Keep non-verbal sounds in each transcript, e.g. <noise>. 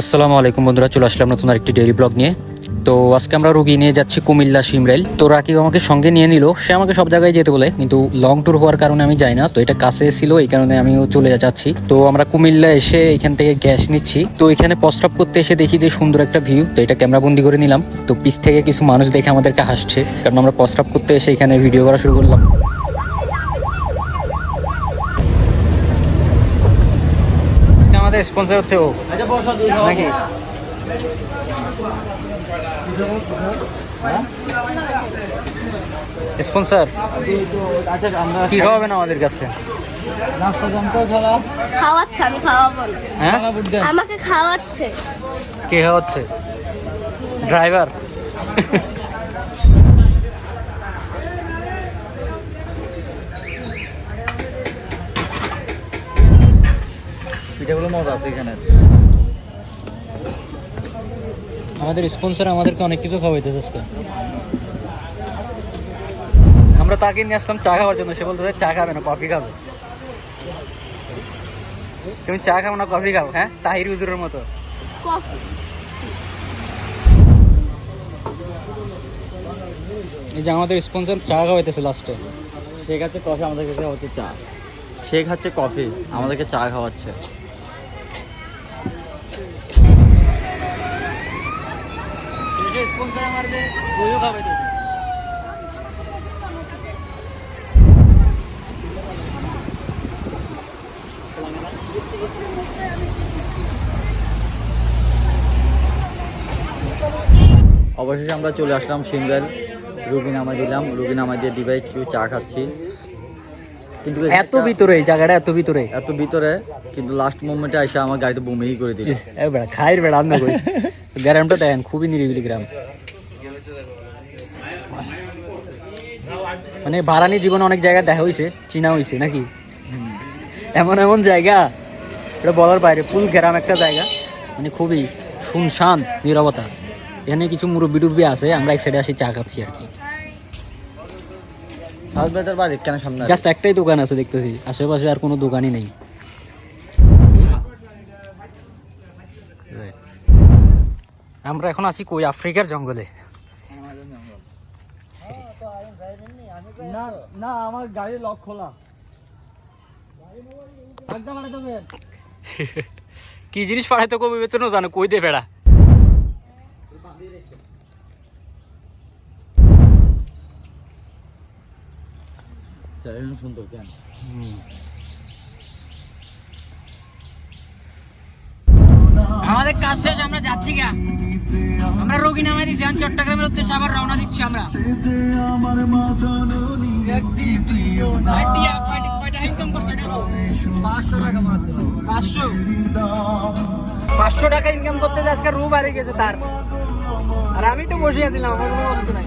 আসসালামু আলাইকুম বন্ধুরা, চলে আসলাম নতুন আরেকটি ডেইলি ব্লগ নিয়ে। তো আজকে আমরা রুগী নিয়ে যাচ্ছি কুমিল্লা সিমরাইল তো রাকিব আমাকে সঙ্গে নিয়ে নিল, সে আমাকে সব জায়গায় যেতে বলে, কিন্তু লং ট্যুর হওয়ার কারণে আমি যাই না, তো এটা কাছে ছিল, এই কারণে আমিও চলে যাচ্ছি। তো আমরা কুমিল্লা এসে এখান থেকে গ্যাস নিচ্ছি। তো এখানে প্রস্রাব করতে এসে দেখি যে সুন্দর একটা ভিউ তো এটা ক্যামেরা বন্দি করে নিলাম। তো পিছ থেকে কিছু মানুষ দেখে আমাদেরকে হাসছে, কারণ আমরা প্রস্রাব করতে এসে এখানে ভিডিও করা শুরু করলাম আমাদের স্পন্সর হচ্ছে ও। নাকি? স্পন্সর? কি খাওয়াবেন আমাদের কাছে? খাওয়াচ্ছে আমি খাওয়াবো না। হ্যাঁ? আমাকে খাওয়াচ্ছে। কে খাওয়াচ্ছে? ড্রাইভার? পিঠাগুলো মজা আছে এখানে। আমাদের স্পন্সর আমাদেরকে অনেক কিছু খাওয়াইতেছে আজকে। আমরা তাকে নিয়ে আসলাম চা খাওয়ার জন্য। সে বলতে চা খাবে না কফি খাবে। তুমি চা খাও না কফি খাও হ্যাঁ? তাহির হুজুরের মতো। এই যে আমাদের স্পন্সর চা খাওয়াইতেছে লাস্টে শেখ হচ্ছে কফি আমাদেরকে হচ্ছে চা। শেখ হচ্ছে কফি আমাদেরকে চা খাওয়াচ্ছে। স্পন্সর আমাদের বইও খাওয়াইতেছে অবশেষে আমরা চলে আসলাম সিমরাইল রুগী নামাই দিলাম। রুগী নামাই দিয়ে দিবাই কিছু চা খাচ্ছি। কিন্তু এত ভিতরে এই জায়গাটা এত ভিতরে। এত ভিতরে কিন্তু লাস্ট মোমেন্টে এসে আমার গাড়িতে বমি করে দিল। বেড়া খাইর বেড়া কই। <laughs> গ্রামটা দেখেন খুবই নিরিবিলি গ্রাম। মানে বারানি জীবনে অনেক জায়গা দেখা হয়েছে চিনা হয়েছে নাকি? এমন এমন জায়গা এটা বলার বাইরে ফুল গ্রাম একটা জায়গা মানে খুবই শুনশান নিরবতা। এখানে কিছু মুরব্বি টুরব্বি আছে আমরা এক সাইডে আসি চা খাচ্ছি আর কি। জাস্ট একটাই দোকান আছে দেখতেছি আশেপাশে আর কোনো দোকানই নেই। আমরা এখন আছি কই? আফ্রিকার জঙ্গলে। না না আমার গাড়ি লক খোলা। কি জিনিস পাঠাইতে কবি বেতনও জানো কই দে বেড়া। সুন্দর কেন? আমাদের কাজ শেষ আমরা যাচ্ছি গা। আমরা রোগী নামে দিচ্ছি যান চট্টগ্রামের উদ্দেশ্যে আবার রওনা দিচ্ছি আমরা? পাঁচশো টাকা ইনকাম করতে আজকে রু বাড়ি গেছে তার। আর আমি তো বসে আছিলাম আমার কোনো কষ্ট নাই।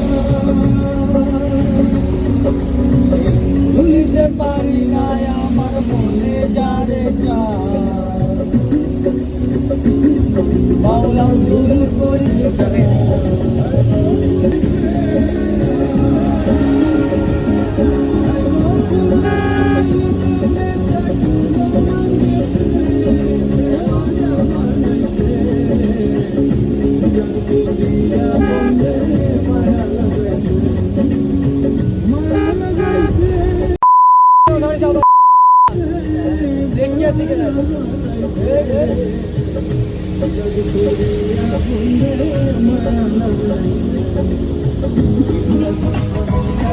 মনে যারে মাওলা দূর করি I'm gonna go to the